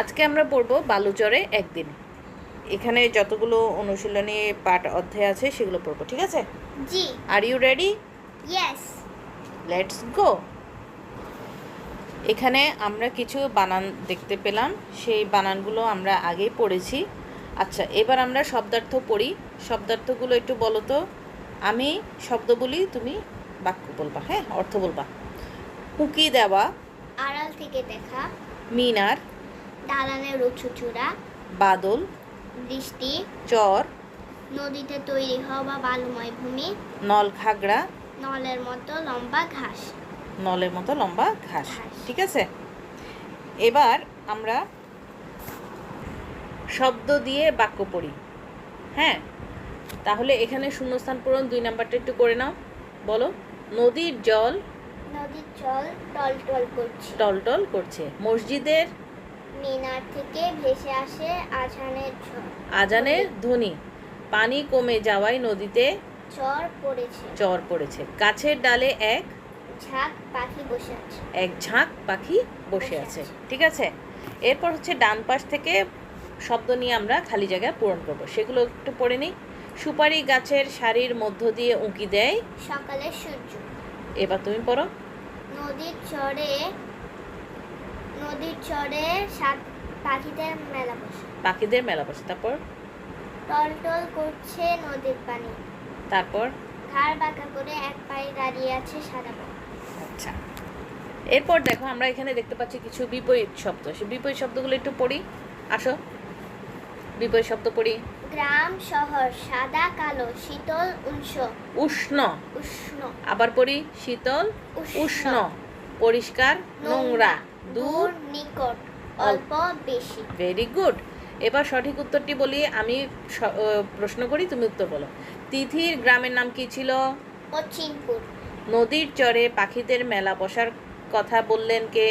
আজকে আমরা পড়ব বালুচরে একদিন। এখানে যতগুলো অনুশীলনী পাঠ অধ্যায় আছে সেগুলো পড়ব ঠিক আছে? জি। Are you ready yes let's go এখানে আমরা কিছু বানান দেখতে পেলাম সেই বানানগুলো আমরা আগেই পড়েছি। আচ্ছা এবার আমরা শব্দার্থ পড়ি। শব্দার্থগুলো একটু বলো তো। আমি শব্দ বলি তুমি বাক্য বলবা হ্যাঁ? অর্থ বলবা। উকি দেওয়া। আড়াল থেকে দেখা। মিনার। দালানের উঁচু চূড়া বাদল বৃষ্টি চর নদীতে তৈরি হওয়া বালুময় ভূমি নল খাগড়া নলের মতো লম্বা ঘাস। নলের মতো লম্বা ঘাস। ঠিক আছে? এবার আমরা শব্দ দিয়ে বাক্য পড়ি হ্যাঁ? তাহলে এখানে শূন্যস্থান পূরণ দুই নাম্বারটা একটু করে নাও বলো। নদীর জল নদীর জল টল টল করছে। টলটল করছে। মসজিদের মিনার থেকে ভেসে আসে আজানের আজানের ধ্বনি। পানি কমে যাওয়ায় নদীতে চর পড়েছে। চর পড়েছে। গাছের ডালে এক ঝাঁক পাখি বসে আছে। এক ঝাঁক পাখি বসে আছে। ঠিক আছে? এরপর হচ্ছে ডান পাশ থেকে শব্দ নিয়ে আমরা খালি জায়গায় পূরণ করব। সেগুলো একটু পড়ে নিই। সুপারি গাছের সারির মধ্য দিয়ে উঁকি দেয়। সকালের সূর্য। এবার তুমি পড়ো। নদীর চরে নদীর চরে সাত পাখিদের মেলা বসে। পাখিদের মেলা বসে। তারপর? টল টল করছে নদীর পানি। তারপর? ঘাড় বাঁকা করে এক পায়ে দাঁড়িয়ে আছে সাদা পাখি। আচ্ছা। এরপর দেখো আমরা এখানে দেখতে পাচ্ছি কিছু বিপরীত শব্দ। সেই বিপরীত শব্দগুলো একটু পড়ি। আসো। বিপরীত শব্দ পড়ি। গ্রাম শহর সাদা কালো শীতল উৎস উষ্ণ। উষ্ণ। আবার পড়ি শীতল উষ্ণ। পরিষ্কার নোংরা। দূর নিকট অল্প বেশি। ভেরি গুড এবার সঠিক উত্তরটি বলি আমি প্রশ্ন করি তুমি উত্তর বলো। তিথির গ্রামের নাম কি ছিল? পশ্চিমপুর। নদীর চরে পাখিদের মেলা বসার কথা বললেন কে?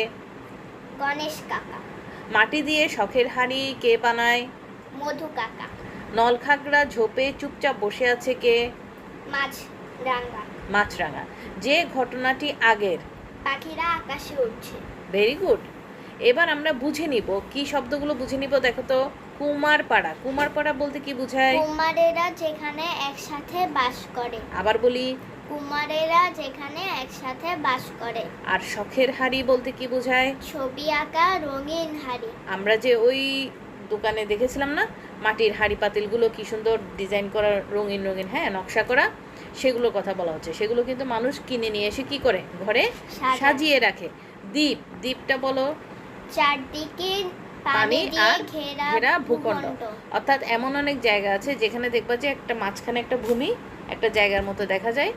গণেশ কাকা। মাটি দিয়ে শখের হাড়ি কে বানায়? মধু কাকা। নলখাগড়া ঝোপে চুপচাপ বসে আছে কে? মাছ রাঙ্গা মাছরাঙা। যে ঘটনাটি আগের। পাখিরা আকাশে উঠছে ভেরি গুড এবার আমরা বুঝে নিব কি শব্দগুলো বুঝে নিব দেখো তো কুমারপাড়া। কুমারপাড়া বলতে কি বোঝায়? কুমারেরা যেখানে একসাথে বাস করে। আবার বলি? কুমারেরা যেখানে একসাথে বাস করে। আর শখের হাড়ি বলতে কি বোঝায়? ছবি আঁকা রঙিন হাড়ি। আমরা যে ওই দোকানে দেখেছিলাম না মাটির হাড়ি পাতিলগুলো কি সুন্দর ডিজাইন করা রঙিন রঙিন হ্যাঁ নকশা করা সেগুলো কথা বলা হচ্ছে। সেগুলো কিন্তু মানুষ কিনে নিয়ে এসে কি করে? ঘরে। সাজিয়ে রাখে। দ্বীপ দ্বীপটা বলো। চারদিকে পানি আর ঘেরা ভূখণ্ড। অর্থাৎ এমন অনেক জায়গা আছে যেখানে দেখবা যে একটা মাঝখানে একটা ভূমি একটা জায়গার মতো দেখা যায়।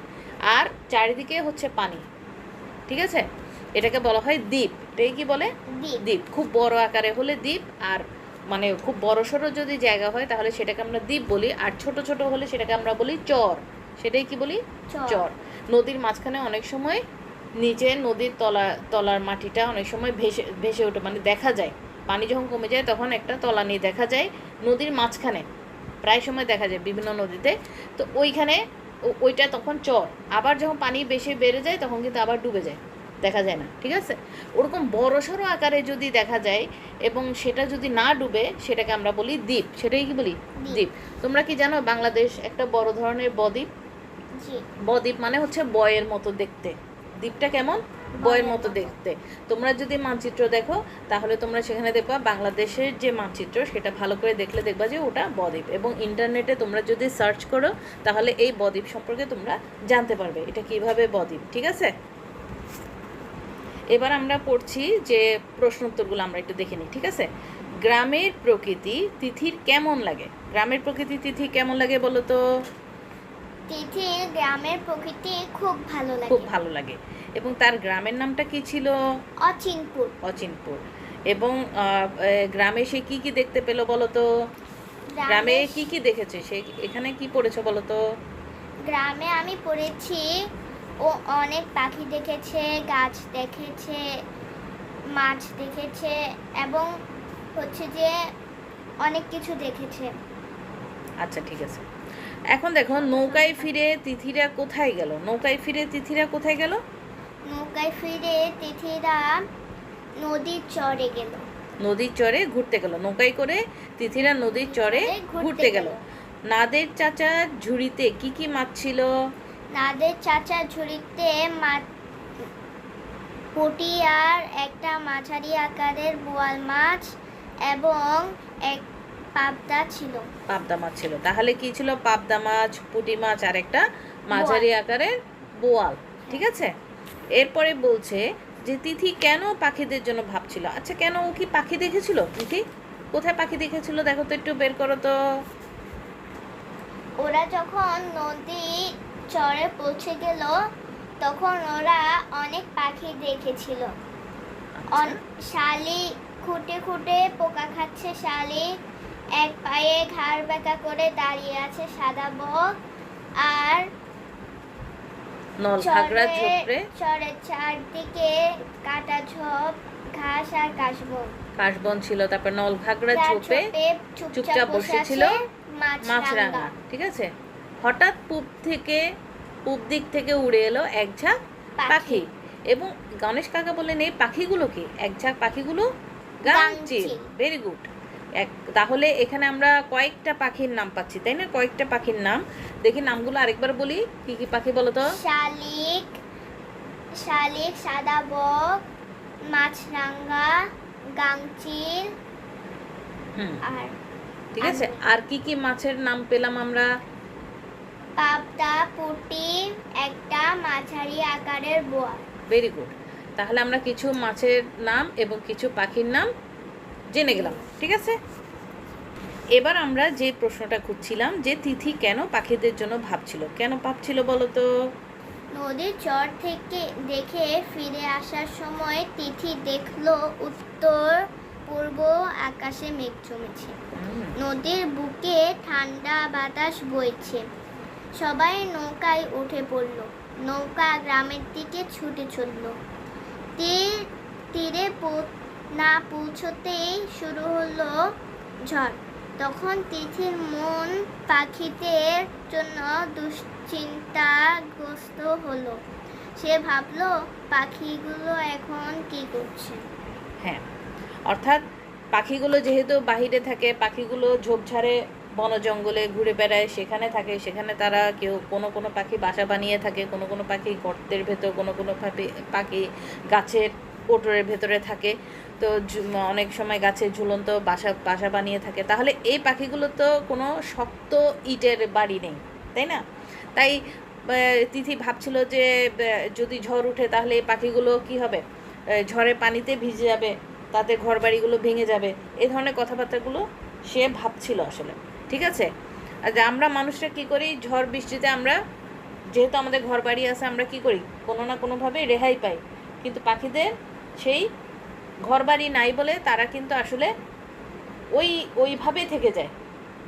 আর চারিদিকে হচ্ছে পানি। ঠিক আছে? এটাকে বলা হয় দ্বীপ। এটাই কি বলে? দ্বীপ। খুব বড় আকারে হলে দ্বীপ আর মানে খুব বড় সড়ো যদি জায়গা হয় তাহলে সেটাকে আমরা দ্বীপ বলি। আর ছোট ছোট হলে সেটাকে আমরা বলি চর। সেটাই কি বলি। চর। নদীর মাঝখানে অনেক সময় নিচে নদীর তলা তলার মাটিটা অনেক সময় ভেসে ভেসে ওঠে মানে দেখা যায়। পানি যখন কমে যায় তখন একটা তলা নিয়ে দেখা যায় নদীর মাঝখানে। প্রায় সময় দেখা যায় বিভিন্ন নদীতে। তো ওইখানে ওইটা তখন চর। আবার যখন পানি বেশি বেড়ে যায় তখন কিন্তু আবার ডুবে যায়। দেখা যায় না ঠিক আছে? ওরকম বড় সড়ো আকারে যদি দেখা যায় এবং সেটা যদি না ডুবে সেটাকে আমরা বলি দ্বীপ। সেটাই কি বলি? দ্বীপ। দ্বীপ। তোমরা কি জানো বাংলাদেশ একটা বড় ধরনের বদ্বীপ? বদ্বীপ মানে হচ্ছে বয়ের মতো দেখতে। দ্বীপটা কেমন? বইয়ের মতো। দেখতে। তোমরা যদি মানচিত্র দেখো তাহলে তোমরা সেখানে দেখবা বাংলাদেশের যে মানচিত্র সেটা ভালো করে দেখলে দেখবা যে ওটা বদ্বীপ। এবং ইন্টারনেটে তোমরা যদি সার্চ করো তাহলে এই বদ্বীপ সম্পর্কে তোমরা জানতে পারবে এটা কীভাবে বদ্বীপ ঠিক আছে? এবার আমরা পড়ছি যে প্রশ্ন উত্তরগুলো আমরা একটু দেখে নিই ঠিক আছে? গ্রামের প্রকৃতি তিথির কেমন লাগে? গ্রামের প্রকৃতি তিথি কেমন লাগে বলো তো? তিথির গ্রামের প্রকৃতি খুব ভালো খুব ভালো লাগে। এবং তার গ্রামের নামটা কি ছিল? অচিনপুর। অচিনপুর। এবং গ্রামে সে কি কি দেখতে পেল বলো তো? গ্রামে কি কি দেখেছে? সে এখানে কি পড়েছো বলো তো? গ্রামে আমি পড়েছি ও অনেক পাখি দেখেছে গাছ দেখেছে মাছ দেখেছে এবং হচ্ছে যে অনেক কিছু দেখেছে। আচ্ছা ঠিক আছে। এখন দেখো নৌকায় ফিরে তিথিরা কোথায় গেল? নৌকায় ফিরে তিথিরা কোথায় গেল? নৌকায় ফিরে তিথিরা নদীর চরে গেল। নদীর চরে ঘুরতে গেল। নৌকায় করে তিথিরা নদীর চরে ঘুরতে গেল। নাদের চাচার ঝুড়িতে কি কি মাছ ছিল? নাদের চাচা ঝুড়িতে মাছ পুঁটি আর একটা মাঝারি আকারের বোয়াল মাছ এবং এক পাবদা ছিল। পাবদা মাছ ছিল। তাহলে কি ছিল? পাবদা মাছ পুঁটি মাছ আর একটা মাঝারি আকারের বোয়াল ঠিক আছে? এরপরে বলছে যে তিথি কেন পাখিদের জন্য ভাবছিল? আচ্ছা কেন ও কি পাখি দেখেছিল তিথি? কোথায় পাখি দেখেছিল? দেখো তো একটু বের করো তো। ওরা যখন নদী চরে পৌঁছে গেল তখন ওরা অনেক পাখি দেখেছিল। আচ্ছা, শালিক খুঁটে খুঁটে পোকা খাচ্ছে শালিক এক পায়ে ঘাড় বেঁকা করে দাঁড়িয়ে আছে সাদা বক আর নল ঘাগরা ঝোপড়ে। চরের চারদিকে কাটা ঝোপ ঘাস আর কাশবন। কাশবন ছিল তারপর নল ঝোপে ঝোপে চুপচাপ বসে মাছ মাছরাঙা ঠিক আছে? হঠাৎ পূব থেকে পূব দিক থেকে উড়ে এলো এক ঝাঁক পাখি। এবং গণেশ কাকা বললেন এই পাখিগুলো কি? এক ঝাঁক পাখিগুলো গাংচিল। ভেরি গুড এক তাহলে এখানে আমরা কয়েকটা পাখির নাম পাচ্ছি তাই না? কয়েকটা পাখির নাম। দেখি নামগুলো আরেকবার বলি। কি কি পাখি বলো তো শালিক শালিক সাদা বক মাছরাঙা গাংচিল আর ঠিক আছে। আর কি কি মাছের নাম পেলাম আমরা? পাবদা পুঁটি একটা মাঝারি আকারের বোয়াল ভেরি গুড তাহলে আমরা কিছু মাছের নাম এবং কিছু পাখির নাম জেনে গেলাম ঠিক আছে? এবার আমরা যে প্রশ্নটা খুঁজছিলাম যে তিথি কেন পাখিদের জন্য ভাবছিল কেন ভাবছিল বলো তো নদীর চর থেকে দেখে ফিরে আসার সময় তিথি দেখল উত্তর পূর্ব আকাশে মেঘ জমেছে। নদীর বুকে ঠান্ডা বাতাস বইছে। সবাই নৌকায় উঠে পড়ল। নৌকা গ্রামের দিকে ছুটে চলল। তীর তীরে না পৌঁছতেই শুরু হলো ঝড়। তখন তিথির মন পাখিদের জন্য দুশ্চিন্তাগ্রস্ত হলো। সে ভাবলো, পাখিগুলো এখন কি করছে? হ্যাঁ অর্থাৎ পাখিগুলো যেহেতু বাহিরে থাকে, পাখিগুলো ঝোপঝাড়ে, বন জঙ্গলে ঘুরে বেড়ায়, সেখানে থাকে, সেখানে তারা কেউ কোনো কোনো পাখি বাসা বানিয়ে থাকে, কোনো কোনো পাখি গর্তের ভেতর, কোনো কোনো পাখি পাখি গাছের কোটরের ভেতরে থাকে, তো অনেক সময় গাছে ঝুলন্ত বাসা বাসা বানিয়ে থাকে। তাহলে এই পাখিগুলো তো কোনো শক্ত ইটের বাড়ি নেই, তাই না? তাই তিথি ভাবছিল যে যদি ঝড় উঠে তাহলে এই পাখিগুলো কি হবে? ঝড়ে পানিতে ভিজে যাবে, তাতে ঘর বাড়িগুলো ভেঙে যাবে এই ধরনের কথাবার্তাগুলো সে ভাবছিল আসলে, ঠিক আছে? আর আমরা মানুষরা কি করি? ঝড় বৃষ্টিতে আমরা, যেহেতু আমাদের ঘর বাড়ি আছে, আমরা কি করি? কোনো না কোনোভাবে রেহাই পাই। কিন্তু পাখিদের সেই ঘর বাড়ি নাই বলে তারা কিন্তু আসলে ওই ওইভাবে থেকে যায়।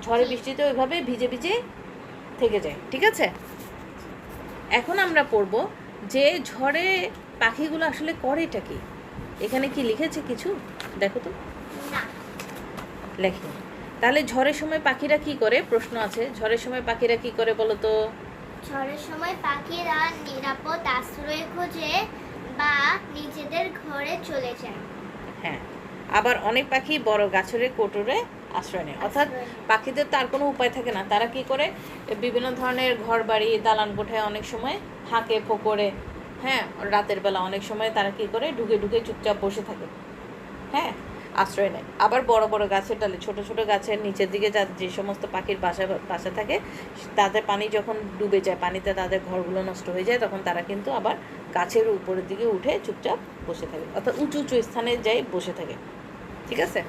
ঝড়ে বৃষ্টিতে ওইভাবে ভিজে ভিজে থেকে যায় ঠিক আছে? এখন আমরা পড়ব যে ঝড়ে পাখিগুলো আসলে করেটা কি? এখানে কি লিখেছে কিছু? দেখো তো। লেখে। তাহলে ঝড়ের সময় পাখিরা কি করে? প্রশ্ন আছে। ঝড়ের সময় পাখিরা কি করে বলো তো? ঝড়ের সময় পাখিরা নিরাপদ আশ্রয় খোঁজে। বা নিজেদের ঘরে চলে যায়। হ্যাঁ আবার অনেক পাখি বড় গাছের কোটরে আশ্রয় নেয়। অর্থাৎ। পাখিদের তার কোনো উপায় থাকে না। তারা কি করে? বিভিন্ন ধরনের ঘর বাড়ি দালান কোঠায় অনেক সময় ফাঁকে ফোকরে হ্যাঁ রাতের বেলা অনেক সময় তারা কি করে? ঢুকে ঢুকে চুপচাপ বসে থাকে। হ্যাঁ আশ্রয় নেয়। আবার বড় বড় গাছের ডালে, ছোট ছোট গাছের নিচের দিকে যা যে সমস্ত পাখির বাসা বাসা থাকে, তাদের পানি যখন ডুবে যায়, পানিতে তাদের ঘরগুলো নষ্ট হয়ে যায়, তখন তারা কিন্তু আবার গাছের উপরের দিকে উঠে চুপচাপ বসে থাকে। অর্থাৎ উঁচু উঁচু স্থানে যাই বসে থাকে। ঠিক আছে?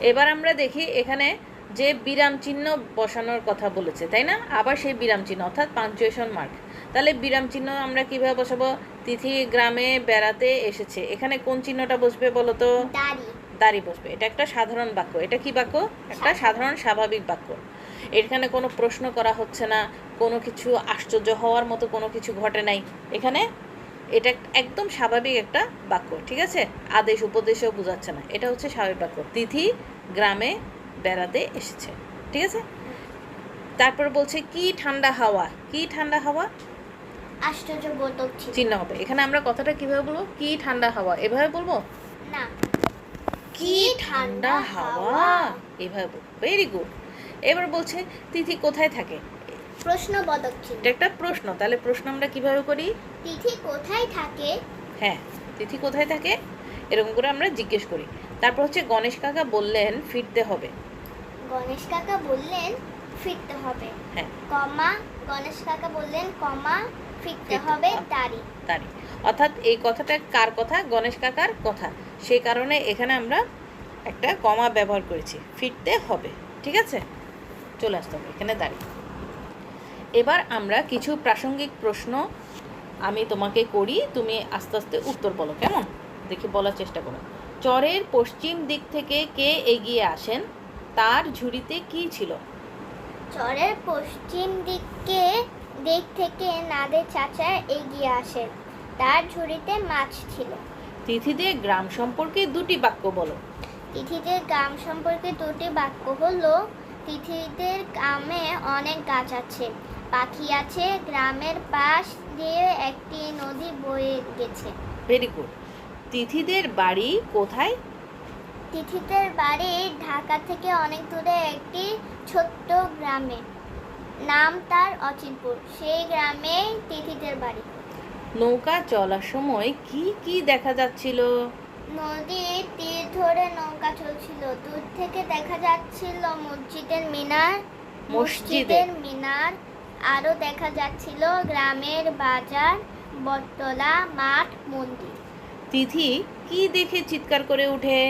এবার আমরা দেখি এখানে যে বিরাম চিহ্ন বসানোর কথা বলেছে, তাই না? আবার সেই বিরাম চিহ্ন, অর্থাৎ পাঞ্চুয়েশন মার্ক। তাহলে বিরাম চিহ্ন আমরা কীভাবে বসাবো? তিথি গ্রামে বেড়াতে এসেছে। এখানে কোন চিহ্নটা বসবে বলো তো দাড়ি বসবে। এটা একটা সাধারণ বাক্য। এটা কি বাক্য? একটা সাধারণ স্বাভাবিক বাক্য। এখানে কোনো প্রশ্ন করা হচ্ছে না। কোনো কিছু আশ্চর্য হওয়ার মতো কোনো কিছু ঘটে নাই। এখানে এটা এক- একদম স্বাভাবিক একটা বাক্য ঠিক আছে? আদেশ উপদেশও বোঝাচ্ছে না। এটা হচ্ছে স্বাভাবিক বাক্য। তিথি গ্রামে বেড়াতে এসেছে ঠিক আছে? তারপর বলছে কি ঠান্ডা হাওয়া? কি ঠান্ডা হাওয়া? আশ্চর্য বোধক চিহ্ন হবে। এখানে আমরা কথাটা কীভাবে বলব? কি ঠান্ডা হাওয়া? এভাবে বলব? না। কি ঠান্ডা হাওয়া? এভাবে ভেরি গুড এবার বলছে তিথি কোথায় থাকে? প্রশ্নবোধক চিহ্ন এটা একটা প্রশ্ন। তাহলে প্রশ্ন আমরা কীভাবে করি? তিথি কোথায় থাকে? হ্যাঁ তিথি কোথায় থাকে? এরকম করে আমরা জিজ্ঞেস করি। তারপর হচ্ছে গণেশ কাকা বললেন ফিরতে হবে। গণেশ কাকা বললেন ফিরতে হবে। হ্যাঁ। কমা গণেশ কাকা বললেন কমা ফিরতে হবে। তারি তারই। অর্থাৎ এই কথাটা কার কথা? গণেশ কাকার কথা। সেই কারণে এখানে আমরা একটা কমা ব্যবহার করেছি। ফিরতে হবে। ঠিক আছে? চলে আসতে হবে। এখানে দাঁড়িয়ে। এবার আমরা কিছু প্রাসঙ্গিক প্রশ্ন আমি তোমাকে করি। তুমি আস্তে আস্তে উত্তর বলো কেমন? দেখি বলার চেষ্টা করো। চরের পশ্চিম দিক থেকে কে এগিয়ে আসেন? তার ঝুড়িতে কি ছিল? চরের পশ্চিম দিকে দিক থেকে নাদের চাচা এগিয়ে আসেন তার ঝুড়িতে মাছ ছিল। তিথিদের গ্রাম সম্পর্কে দুটি বাক্য বলো। তিথিদের গ্রাম সম্পর্কে দুটি বাক্য হলো তিথিদের গ্রামে অনেক গাছ আছে পাখি আছে গ্রামের পাশ দিয়ে একটি নদী বয়ে গেছে। ভেরি গুড তিথিদের বাড়ি কোথায়? তিথিদের বাড়ি ঢাকা থেকে অনেক দূরে একটি ছোট্ট গ্রামে। নাম তার অচিনপুর। সেই গ্রামে তিথিদের বাড়ি। নৌকা চলার সময় কি কি দেখা যাচ্ছিল? নদীর তীর ধরে নৌকা চলছিল। দূর থেকে দেখা যাচ্ছিল মসজিদের মিনার মসজিদের মিনার। আরও দেখা যাচ্ছিল গ্রামের বাজার বটতলা মাঠ মন্দির। তিথি কি দেখে চিৎকার করে ওঠে?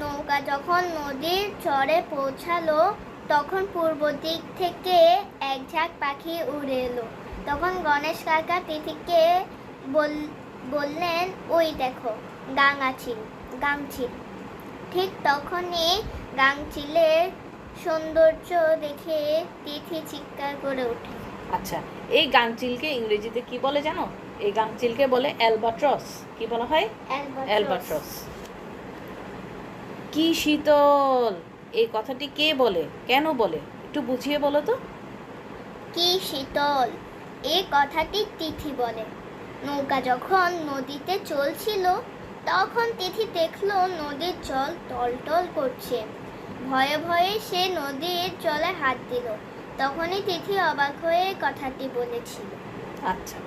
নৌকা যখন নদীর চরে পৌঁছালো তখন পূর্ব দিক থেকে এক ঝাঁক পাখি উড়ে এলো। তখন গণেশ কাকা তিথিকে বল- বললেন ওই দেখো গাঙাচিল গাংচিল ঠিক তখনই গাংচিলের সৌন্দর্য দেখে তিথি চিৎকার করে ওঠে। আচ্ছা এই গাংচিলকে ইংরেজিতে কি বলে জানো? এই গাংচিলকে বলে অ্যালবাট্রস। কি বলা হয়? অ্যালবাট্রস। কি শীতল! এই কথাটি কে বলে? কেন বলে? একটু বুঝিয়ে বলো তো। কি শীতল? এই কথাটি তিথি বলে। নৌকা যখন নদীতে চলছিল তখন তিথি দেখল নদীর জল টলটল করছে। ভয়ে ভয়ে সে নদীর জলে হাত দিল। তখনই তিথি অবাক হয়ে কথাটি বলেছিল। আচ্ছা।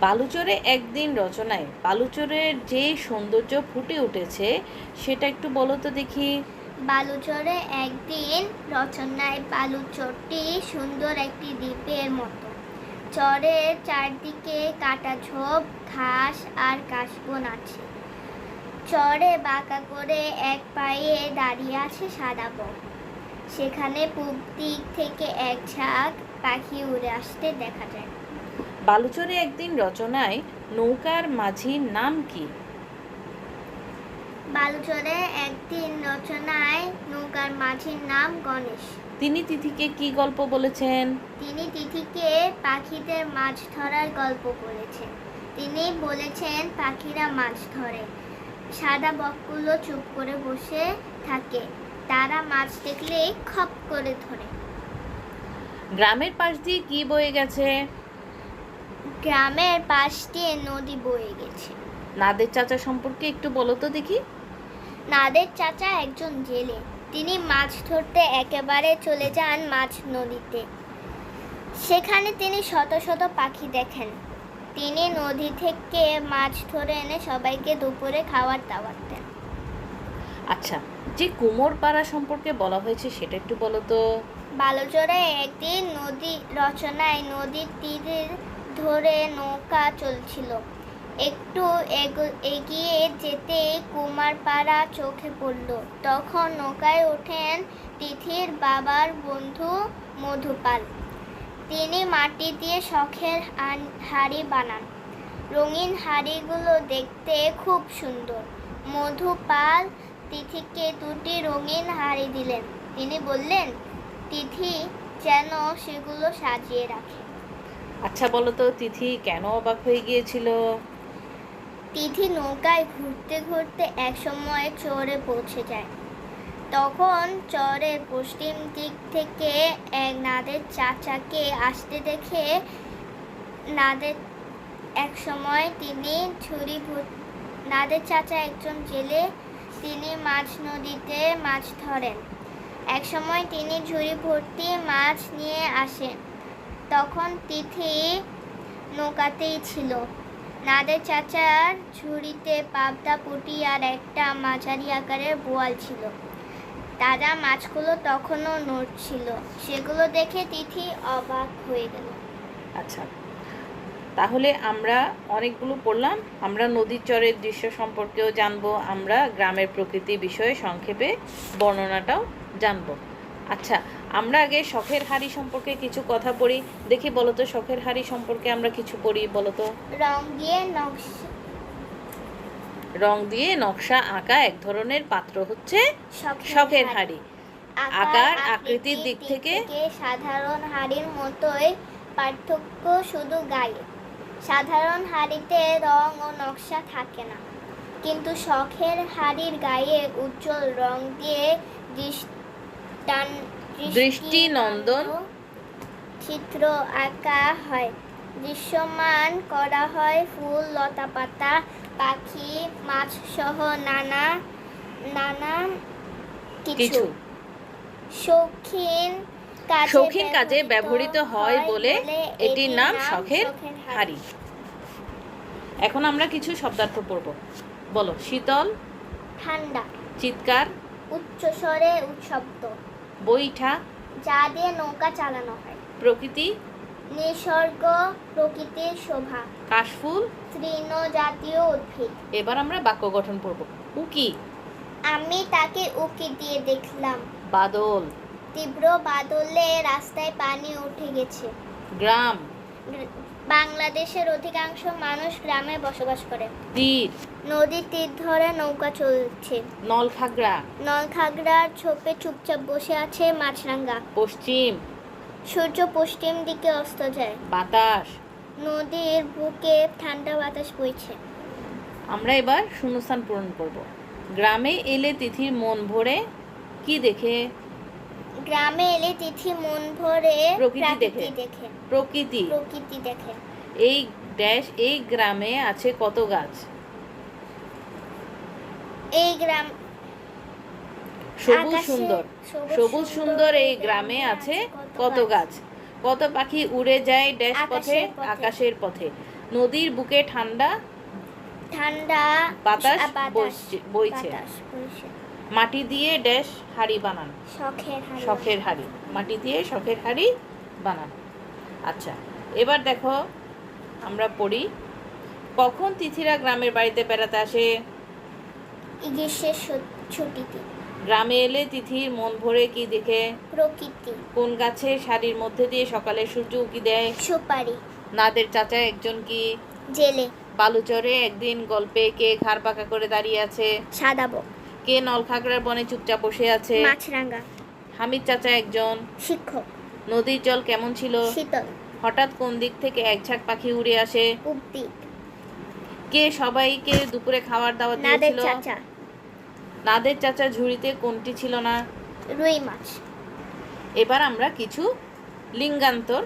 বালুচরে একদিন রচনায় বালুচরের যে সৌন্দর্য ফুটে উঠেছে সেটা একটু বলো তো দেখি। বালুচরে একদিন রচনায় বালুচরটি সুন্দর একটি দ্বীপের মতো। চরের চারদিকে কাটা ঝোপ, ঘাস আর কাশবন আছে। চরে বাঁকা করে এক পায়ে দাঁড়িয়ে আছে সাদা বক সেখানে পূব দিক থেকে এক ঝাঁক পাখি উড়ে আসতে দেখা যায়। বালুচরে একদিন রচনায় নৌকার মাঝির নাম কি? বালুচরে একদিন রচনায় নৌকার মাঝির নাম গণেশ। তিনি তিথিকে কি গল্প বলেছেন? তিনি তিথিকে পাখিদের মাছ ধরার গল্প বলেছেন। তিনি বলেছেন পাখিরা মাছ ধরে। সাদা বকগুলো চুপ করে বসে থাকে। তারা মাছ দেখলে খপ করে ধরে। গ্রামের পাশ দিয়ে কি বয়ে গেছে? গ্রামের পাশ দিয়ে নদী বয়ে গেছে। নাদের চাচা সম্পর্কে একটু বলো তো দেখি। নাদের চাচা একজন জেলে। তিনি মাছ ধরতে একেবারে চলে যান মাছ নদীতে। সেখানে তিনি শত শত পাখি দেখেন। তিনি নদী থেকে মাছ ধরে এনে সবাইকে দুপুরে খাবার দাবার দেন। আচ্ছা যে কুমোর পাড়া সম্পর্কে বলা হয়েছে সেটা একটু বলো তো। বালুচরে একদিন নদী রচনায় নদীর তীরে ধরে নৌকা চলছিল। একটু এগো- এগিয়ে যেতে কুমারপাড়া চোখে পড়ল। তখন নৌকায় ওঠেন তিথির বাবার বন্ধু মধুপাল। তিনি মাটি দিয়ে শখের হাড়ি বানান। রঙিন হাড়িগুলো দেখতে খুব সুন্দর। মধুপাল তিথিকে দুটি রঙিন হাড়ি দিলেন। তিনি বললেন, তিথি যেন সেগুলো সাজিয়ে রাখে। আচ্ছা বলো তো, তিথি কেন অবাক হয়ে গিয়েছিল? তিথি নৌকায় ঘুরতে ঘুরতে এক সময় চরে পৌঁছে যায়। তখন চরের পশ্চিম দিক থেকে এক নাদের চাচাকে আসতে দেখে নাদের এক সময় তিনি ছুরি নাদের চাচা একজন জেলে, তিনি মাছ নদীতে মাছ ধরেন। একসময় তিনি ঝুড়ি ভর্তি মাছ নিয়ে আসেন। তখন তিথি নৌকাতেই ছিল। নাদের চাচার ঝুড়িতে পাবদা পুঁটি আর একটা মাঝারি আকারের বোয়াল ছিল। দাদা মাছগুলো তখনও নড়ছিল। সেগুলো দেখে তিথি অবাক হয়ে গেল। আচ্ছা তাহলে আমরা অনেকগুলো পড়লাম। আমরা নদীর চরের দৃশ্য সম্পর্কেও জানব। আমরা গ্রামের প্রকৃতি বিষয়ে সংক্ষেপে বর্ণনাটাও জানব। আচ্ছা আমরা আগে শখের হাড়ি সম্পর্কে কিছু কথা পড়ি দেখি বলতো শখের হাড়ি সম্পর্কে আমরা কিছু পড়ি বলতো। রং দিয়ে নকশা। রং দিয়ে নকশা আঁকা এক ধরনের পাত্র হচ্ছে শখের। হাড়ি। আকার আকৃতির দিক থেকে সাধারণ হাড়ির মতোই পার্থক্য শুধু গায়ে। সাধারণ হাড়িতে রং ও নকশা থাকে না। কিন্তু শখের হাড়ির গায়ে উজ্জ্বল রং দিয়ে দৃষ্টান- দৃষ্টিনন্দন চিত্র আঁকা হয়। দৃশ্যমান করা হয় ফুল লতা পাতা পাখি মাছ সহ নানা নানা কিছু। শৌখিন কাজে শৌখিন কাজে ব্যবহৃত হয় বলে এটির নাম শখের হাড়ি। এখন আমরা কিছু শব্দার্থ পড়ব। বলো শীতল ঠান্ডা। চিৎকার। উচ্চ স্বরে উৎশব্দ। বৈঠা যা দিয়ে নৌকা চালানো হয়। প্রকৃতি? নিসর্গ প্রকৃতির শোভা। কাশফুল? তৃণ জাতীয় উদ্ভিদ। এবার আমরা বাক্য গঠন পড়ব উকি। আমি তাকে উকি দিয়ে দেখলাম। বাদল। তীব্র বাদলে রাস্তায় পানি উঠে গেছে। গ্রাম। গ্র- বাংলাদেশের অধিকাংশ মানুষ গ্রামে বসবাস করে। তীর। নদীর তীর ধরে নৌকা চলছে। নলখাগড়া। নলখাগড়ার ছোপে চুপচাপ বসে আছে মাছরাঙ্গা পশ্চিম। সূর্য পশ্চিম দিকে অস্ত যায়। বাতাস। নদীর বুকে ঠান্ডা বাতাস বইছে। আমরা এবার শূন্যস্থান পূরণ করব। গ্রামে এলে তিথির মন ভরে কি দেখে? গ্রামে এলে তিথি মন ভরে প্রকৃতি দেখে। দেখে। প্রকৃতি। প্রকৃতি দেখে। এই ড্যাশ এই গ্রামে আছে কত গাছ? এই গ্রাম সবুজ সুন্দর। সবুজ সুন্দর এই গ্রামে আছে কত গাছ। কত পাখি উড়ে যায় ড্যাশ পথে আকাশের পথে। নদীর বুকে ঠান্ডা ঠান্ডা বাতাস। বইছে- বইছে। বাতাস বইছে। মাটি দিয়ে ড্যাশ হাড়ি বানান। শখের হাড়ি। শখের হাড়ি। মাটি দিয়ে শখের হাড়ি বানান। আচ্ছা এবার দেখো আমরা পড়ি কখন তিথিরা গ্রামের বাড়িতে বেড়াতে আসে? ছু- ছুটিতে। গ্রামে এলে তিথির মন ভরে কি দেখে? প্রকৃতি। কোন গাছে শাড়ির মধ্যে দিয়ে সকালে সূর্য উকি দেয়? সুপারি। নাদের চাচা একজন কি? জেলে। বালুচরে একদিন গল্পে কে ঘাড় পাকা করে দাঁড়িয়ে আছে? সাদাবো কে নলখাগড়ার বনে চুপচাপ বসে আছে? মাছরাঙ্গা হামিদ চাচা একজন। শিক্ষক। নদীর জল কেমন ছিল? শীতল। হঠাৎ কোন দিক থেকে এক ঝাঁক পাখি উড়ে আসে? কে সবাইকে দুপুরে খাবার দাওয়াত নাদের দিয়েছিল? চাচা। নাদের চাচা ঝুড়িতে কোনটি ছিল না? রুই মাছ। এবার আমরা কিছু লিঙ্গান্তর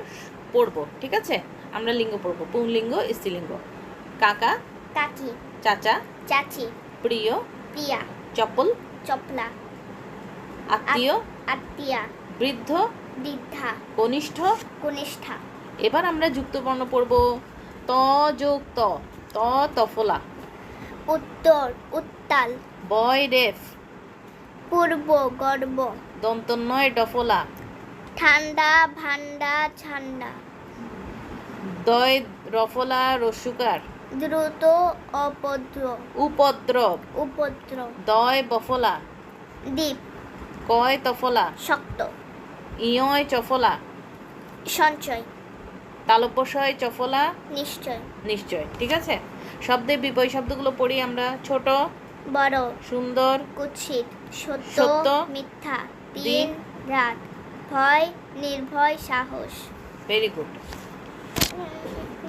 পড়ব ঠিক আছে? আমরা লিঙ্গ পড়ব। পুংলিঙ্গ স্ত্রীলিঙ্গ। কাকা কাকি। চাচা চাচি। প্রিয় প্রিয়া চপল চপলা। আত্মীয়? আত্মীয়া। বৃদ্ধ? বৃদ্ধা। কনিষ্ঠ? কনিষ্ঠা। এবার আমরা যুক্তবর্ণ পড়ব। ত যোগ ত। ত তফলা। উত্তর উত্তাল। বয় রেফ পূর্ব গর্ব। দন্তন্নয় ডফলা। ঠান্ডা ভান্ডা ঠান্ডা দয় রফলা রস্যুকার দ্রুত অপদ্র উপদ্রব। উপদ্রব। দয় বফলা। দ্বীপ। কয় তফলা। শক্ত। ইয়য় চফলা। সঞ্চয়। তালব্যশয় চফলা। নিশ্চয়। নিশ্চয় ঠিক আছে? শব্দের বিপরীত শব্দগুলো পড়ি আমরা। ছোট বড় সুন্দর কুৎসিত সত্য মিথ্যা দিন রাত ভয় নির্ভয় সাহস। ভেরি গুড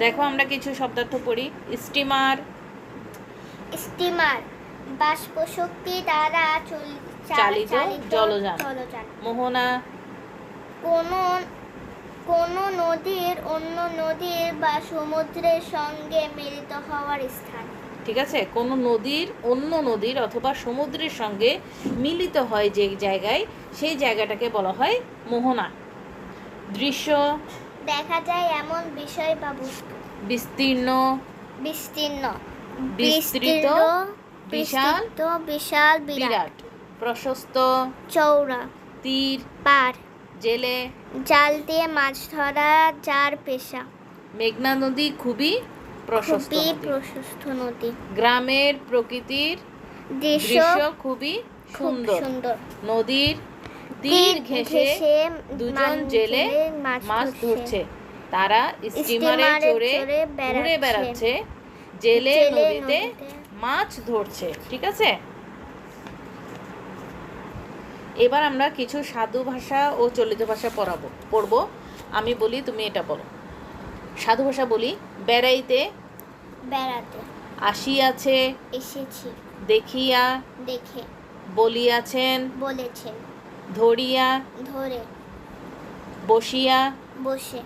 দেখো আমরা কিছু শব্দার্থ পড়ি। স্টিমার। স্টিমার বাষ্প শক্তি দ্বারা চালিত। জলযান। মোহনা। কোন কোন নদীর অন্য নদীর বা সমুদ্রের সঙ্গে মিলিত হওয়ার স্থান। ঠিক আছে? কোনো নদীর অন্য নদীর অথবা সমুদ্রের সঙ্গে মিলিত হয় যে জায়গায় সেই জায়গাটাকে বলা হয় মোহনা। দৃশ্য। দেখা যায় এমন বিষয় বা বস্তু বিস্তীর্ণ বিস্তীর্ণ। বিস্তৃত, বিশাল, বিশাল বিরাট। প্রশস্ত চৌড়া তীর পার। জেলে। জাল দিয়ে মাছ ধরা যার পেশা। মেঘনা নদী খুবই প্রশস্ত প্রশস্ত নদী। গ্রামের প্রকৃতির দৃশ্য দৃশ্য খুবই সুন্দর। সুন্দর। নদীর তীর ঘেঁষে দুজন জেলে মাছ ধরছে। তারা স্টিমারে চড়ে ঘুরে বেড়াচ্ছে। জেলে নদীতে মাছ ধরছে ঠিক আছে? এবার আমরা কিছু সাধু ভাষা ও চলিত ভাষা পড়াবো পড়ব। আমি বলি তুমি এটা বলো। সাধু ভাষা বলি বেড়াইতে বেড়াতে। আসিয়াছে এসেছি। দেখিয়া দেখে। বলিয়াছেন। বলেছেন। ধরিয়া ধরে। বসিয়া বসে।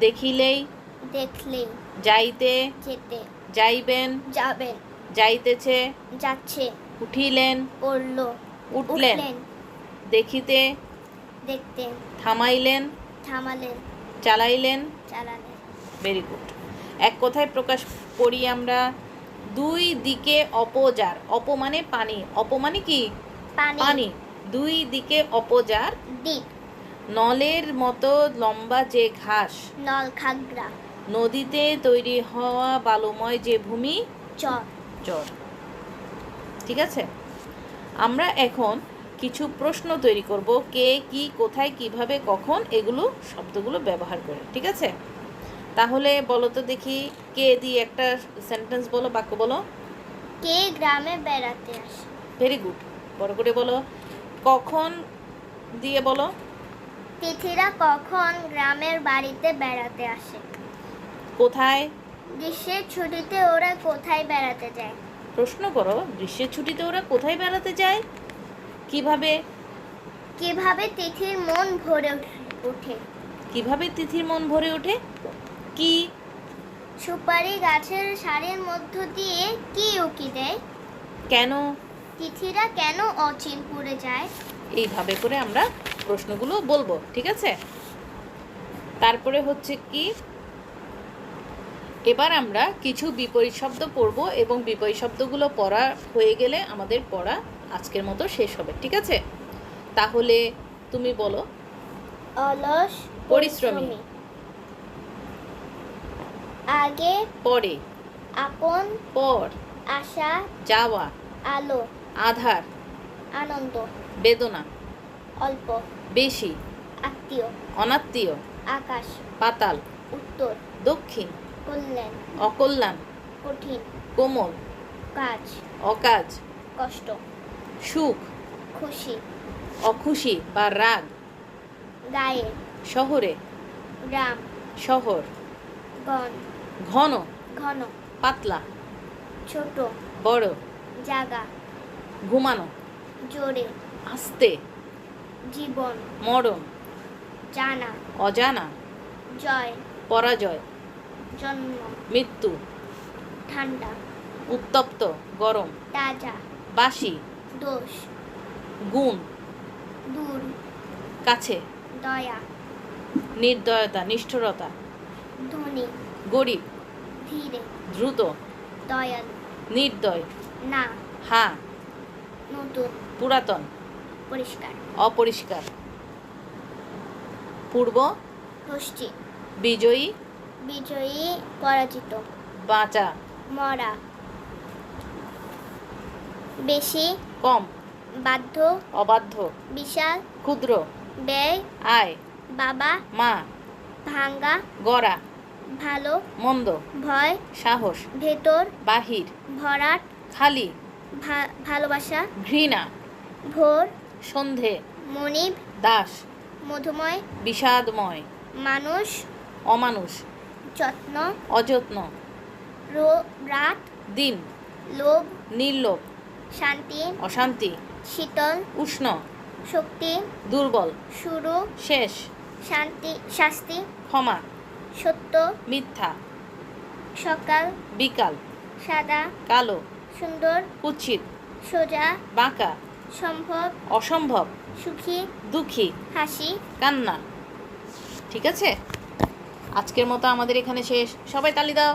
দেখিলেই দেখলেই। যাইতে যেতে। যাইবেন যাবেন। যাইতেছে যাচ্ছে। উঠিলেন পড়ল। উঠলেন দেখিতে দেখতে। থামাইলেন থামালেন। চালাইলেন। চালালেন। ভেরি গুড এক কথায় প্রকাশ করি আমরা দুই দিকে অপজার। অপ মানে পানি। অপ মানে কি পানি। দুই দিকে অপজার দ্বীপ। নলের মতো লম্বা যে ঘাস নল খাগড়া। নদীতে তৈরি হওয়া বালুময় যে ভূমি চর। চর। ঠিক আছে? আমরা এখন কিছু প্রশ্ন তৈরি করব কে কি কোথায় কীভাবে কখন এগুলো শব্দগুলো ব্যবহার করে। ঠিক আছে? তাহলে বলো তো দেখি কে দিয়ে একটা সেন্টেন্স বলো বাক্য বলো। কে গ্রামে বেড়াতে আসে? ভেরি গুড বড় করে বলো। কখন দিয়ে বলো? তিথিরা কখন গ্রামের বাড়িতে বেড়াতে আসে? কোথায়? গ্রীষ্মের ছুটিতে ওরা কোথায় বেড়াতে যায়? প্রশ্ন করো গ্রীষ্মের ছুটিতে ওরা কোথায় বেড়াতে যায়? কীভাবে? কীভাবে তিথির মন ভরে ওঠে- কীভাবে তিথির মন ভরে ওঠে? কি? সুপারি গাছের সারের মধ্য দিয়ে কি উকি দেয়? কেন? তিথিরা কেন অচিন পুড়ে যায়? এইভাবে করে আমরা প্রশ্নগুলো বলব ঠিক আছে? তারপরে হচ্ছে কি? এবার আমরা কিছু বিপরীত শব্দ পড়ব এবং বিপরীত শব্দগুলো পড়া হয়ে গেলে আমাদের পড়া আজকের মতো শেষ হবে ঠিক আছে? তাহলে তুমি বলো। অলস পরিশ্রমী। আগে পরে। আপন পর। আশা যাওয়া। আলো আধার আনন্দ বেদনা অল্প বেশি আত্মীয় অনাত্মীয় আকাশ পাতাল উত্তর দক্ষিণ কল্যাণ অকল্যাণ কঠিন কোমল কাজ অকাজ কষ্ট সুখ খুশি অখুশি বা রাগ গায়ে শহরে গ্রাম শহর গণ ঘন ঘন পাতলা ছোট বড় জাগা ঘুমানো। জোরে। আস্তে। জীবন। মরণ। জানা। অজানা। জয়। পরাজয়। জন্ম। মৃত্যু। ঠান্ডা। উত্তপ্ত। গরম। তাজা। বাসি। দোষ। গুণ। দূর। কাছে। দয়া। নির্দয়তা নিষ্ঠুরতা। ধনী। গরিব। ধীরে। দ্রুত। দয়ালু। নির্দয়। না। হা। নতুন। পুরাতন। পরিষ্কার। অপরিষ্কার। পূর্ব। পশ্চিম। বিজয়ী। বিজয়ী পরাজিত। বাঁচা। মরা। বেশি। কম। বাধ্য। অবাধ্য। বিশাল। ক্ষুদ্র। ব্যয়। আয়। বাবা। মা। ভাঙ্গা। গড়া। ভালো। মন্দ। ভয়। সাহস। ভেতর। বাহির। ভরাট। খালি। ভালোবাসা ঘৃণা ভোর সন্ধে মনিব দাস মধুময় বিষাদময় মানুষ অমানুষ যত্ন অযত্ন রাত দিন লোভ নির্লোভ শান্তি অশান্তি শীতল উষ্ণ শক্তি দুর্বল শুরু শেষ শান্তি শাস্তি ক্ষমা সত্য মিথ্যা সকাল বিকাল সাদা কালো সুন্দর উচিত সোজা বাঁকা সম্ভব অসম্ভব সুখী দুঃখী হাসি। কান্না। ঠিক আছে? আজকের মতো আমাদের এখানে শেষ। সবাই তালি দাও।